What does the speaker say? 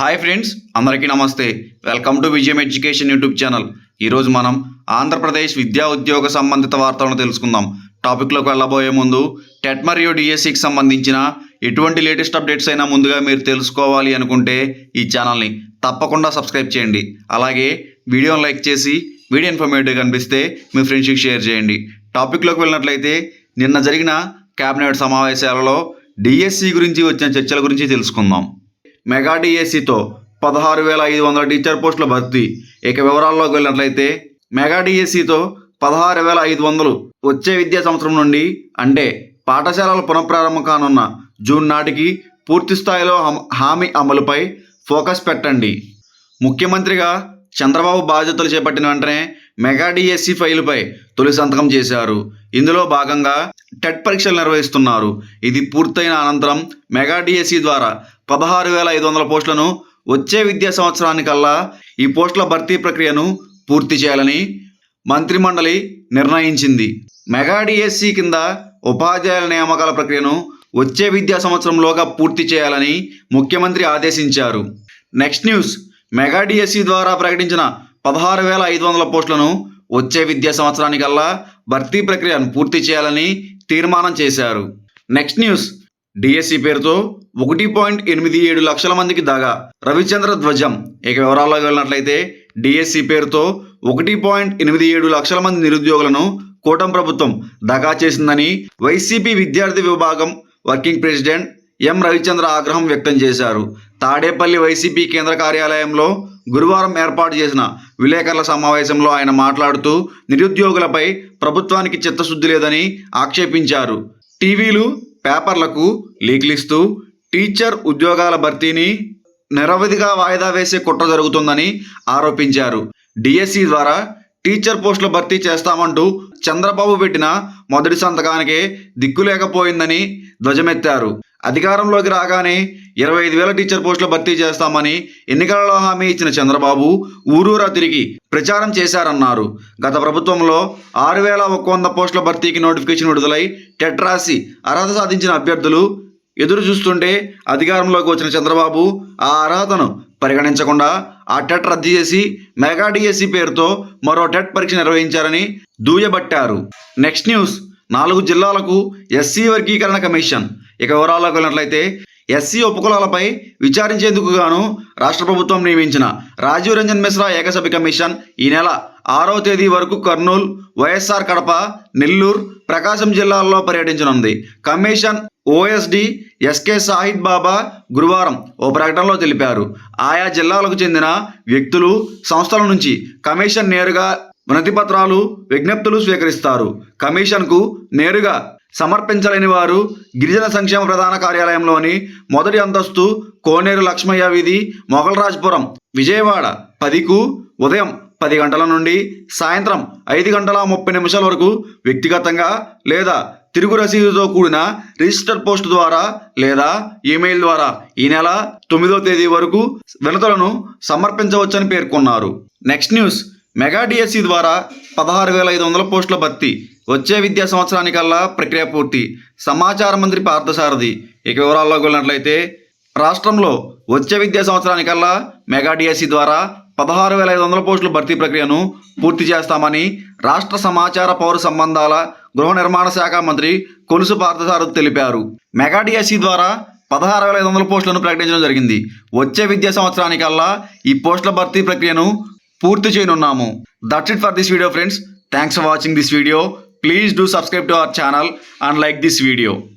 Hi friends అందరికీ నమస్తే. Welcome to Vijayam education YouTube channel ఈరోజు మనం ఆంధ్రప్రదేశ్ విద్యా ఉద్యోగ సంబంధిత వార్తలను తెలుసుకుందాం. టాపిక్లోకి వెళ్ళబోయే ముందు టెట్ మరియు డిఎస్సికి సంబంధించిన ఎటువంటి లేటెస్ట్ అప్డేట్స్ అయినా ముందుగా మీరు తెలుసుకోవాలి అనుకుంటే ఈ ఛానల్ని తప్పకుండా సబ్స్క్రైబ్ చేయండి. అలాగే వీడియోని లైక్ చేసి వీడియో ఇన్ఫర్మేటివ్ కనిపిస్తే మీ ఫ్రెండ్స్కి షేర్ చేయండి. టాపిక్లోకి వెళ్ళినట్లయితే నిన్న జరిగిన కేబినెట్ సమావేశాలలో డిఎస్సి గురించి వచ్చిన చర్చల గురించి తెలుసుకుందాం. మెగా డిఎస్సితో పదహారు వేల ఐదు వందల టీచర్ పోస్టుల భర్తీ. ఇక వివరాల్లోకి వెళ్ళినట్లయితే మెగా డిఎస్సితో పదహారు వేల ఐదు వందలు వచ్చే విద్యా సంవత్సరం నుండి అంటే పాఠశాలల పునఃప్రారంభం కానున్న జూన్ నాటికి పూర్తి స్థాయిలో హామీ అమలుపై ఫోకస్ పెట్టండి. ముఖ్యమంత్రిగా చంద్రబాబు బాధ్యతలు చేపట్టిన వెంటనే మెగా డిఎస్సి ఫైలుపై తొలి సంతకం చేశారు. ఇందులో భాగంగా టెట్ పరీక్షలు నిర్వహిస్తున్నారు. ఇది పూర్తయిన అనంతరం మెగా డిఎస్సి ద్వారా పదహారు వేల ఐదు వందల పోస్టులను వచ్చే విద్యా సంవత్సరానికల్లా ఈ పోస్టుల భర్తీ ప్రక్రియను పూర్తి చేయాలని మంత్రిమండలి నిర్ణయించింది. మెగా డిఎస్సి కింద ఉపాధ్యాయుల నియామకాల ప్రక్రియను వచ్చే విద్యా సంవత్సరంలోగా పూర్తి చేయాలని ముఖ్యమంత్రి ఆదేశించారు. Next news. మెగా డిఎస్సి ద్వారా ప్రకటించిన పదహారు వేల ఐదు వందల పోస్టులను వచ్చే విద్యా సంవత్సరానికల్లా భర్తీ ప్రక్రియను పూర్తి చేయాలని తీర్మానం చేశారు. Next news. డిఎస్సి పేరుతో ఒకటి పాయింట్ ఎనిమిది ఏడు లక్షల మందికి దాగా రవిచంద్ర ధ్వజం. ఇక వివరాల్లోకి వెళ్ళినట్లయితే డిఎస్సి పేరుతో ఒకటి పాయింట్ ఎనిమిది ఏడు లక్షల మంది నిరుద్యోగులను కూటమి ప్రభుత్వం దగా చేసిందని వైసీపీ విద్యార్థి విభాగం వర్కింగ్ ప్రెసిడెంట్ ఎం రవిచంద్ర ఆగ్రహం వ్యక్తం చేశారు. తాడేపల్లి వైసీపీ కేంద్ర కార్యాలయంలో గురువారం ఏర్పాటు చేసిన విలేకరుల సమావేశంలో ఆయన మాట్లాడుతూ నిరుద్యోగులపై ప్రభుత్వానికి చిత్తశుద్ధి లేదని ఆక్షేపించారు. టీవీలు పేపర్లకు లీక్లిస్తూ టీచర్ ఉద్యోగాల భర్తీని నిరవధిగా వాయిదా వేసే కుట్ర జరుగుతుందని ఆరోపించారు. డిఎస్సి ద్వారా టీచర్ పోస్టుల భర్తీ చేస్తామంటూ చంద్రబాబు పెట్టిన మొదటి సంతకానికే దిక్కు లేకపోయిందని ధ్వజమెత్తారు. అధికారంలోకి రాగానే ఇరవై ఐదు వేల టీచర్ పోస్టులు భర్తీ చేస్తామని ఎన్నికలలో హామీ ఇచ్చిన చంద్రబాబు ఊరూరా తిరిగి ప్రచారం చేశారన్నారు. గత ప్రభుత్వంలో ఆరు వేల ఒక వంద పోస్టుల భర్తీకి నోటిఫికేషన్ విడుదలై టెట్ రాసి అర్హత సాధించిన అభ్యర్థులు ఎదురు చూస్తుంటే అధికారంలోకి వచ్చిన చంద్రబాబు ఆ అర్హతను పరిగణించకుండా ఆ టెట్ రద్దు చేసి మెగా డిఎస్సి పేరుతో మరో టెట్ పరీక్ష నిర్వహించారని దూయబట్టారు. నెక్స్ట్ న్యూస్ నాలుగు జిల్లాలకు ఎస్సీ వర్గీకరణ కమిషన్. ఇక వివరాల్లోకి వెళ్ళినట్లయితే ఎస్సీ ఉపకులాలపై విచారించేందుకు గాను రాష్ట్ర ప్రభుత్వం నియమించిన రాజీవ్ రంజన్ మిశ్రా ఏకసభ్య కమిషన్ ఈ నెల ఆరవ తేదీ వరకు కర్నూలు వైఎస్ఆర్ కడప నెల్లూరు ప్రకాశం జిల్లాల్లో పర్యటించనుంది. Commission OSD SK Sahid Baba గురువారం ఓ ప్రకటనలో తెలిపారు. ఆయా జిల్లాలకు చెందిన వ్యక్తులు సంస్థల నుంచి కమిషన్ నేరుగా వినతిపత్రాలు విజ్ఞప్తులు స్వీకరిస్తారు. కమిషన్కు నేరుగా సమర్పించలేని వారు గిరిజన సంక్షేమ ప్రధాన కార్యాలయంలోని మొదటి అంతస్తు కోనేరు లక్ష్మయ్య వీధి మొగలరాజ్పురం విజయవాడ పదికు ఉదయం పది గంటల నుండి సాయంత్రం ఐదు గంటల ముప్పై నిమిషాల వరకు వ్యక్తిగతంగా లేదా తిరుగు రసీదుతో కూడిన రిజిస్టర్ పోస్ట్ ద్వారా లేదా ఈమెయిల్ ద్వారా ఈ నెల తొమ్మిదో తేదీ వరకు వినతులను సమర్పించవచ్చని పేర్కొన్నారు. నెక్స్ట్ న్యూస్ మెగా డిఎస్సి ద్వారా పదహారు వేల ఐదు వందల పోస్టుల భర్తీ. వచ్చే విద్యా సంవత్సరానికల్లా ప్రక్రియ పూర్తి. సమాచార మంత్రి పార్థసారథి. ఇక వివరాల్లోకి వెళ్ళినట్లయితే రాష్ట్రంలో వచ్చే విద్యా సంవత్సరానికల్లా మెగా డిఎస్సి ద్వారా పదహారు వేల ఐదు వందల పోస్టుల భర్తీ ప్రక్రియను పూర్తి చేస్తామని రాష్ట్ర సమాచార పౌర సంబంధాల గృహ నిర్మాణ శాఖ మంత్రి కొలుసు పార్థసారథి తెలిపారు. మెగా డిఎస్సి ద్వారా పదహారు వేల ఐదు వందల పోస్టులను ప్రకటించడం జరిగింది. వచ్చే విద్యా సంవత్సరానికల్లా ఈ పోస్టుల భర్తీ ప్రక్రియను పూర్తి చేయనున్నాము. That's it for this video friends thanks for watching this video Please do subscribe to our channel and like this video.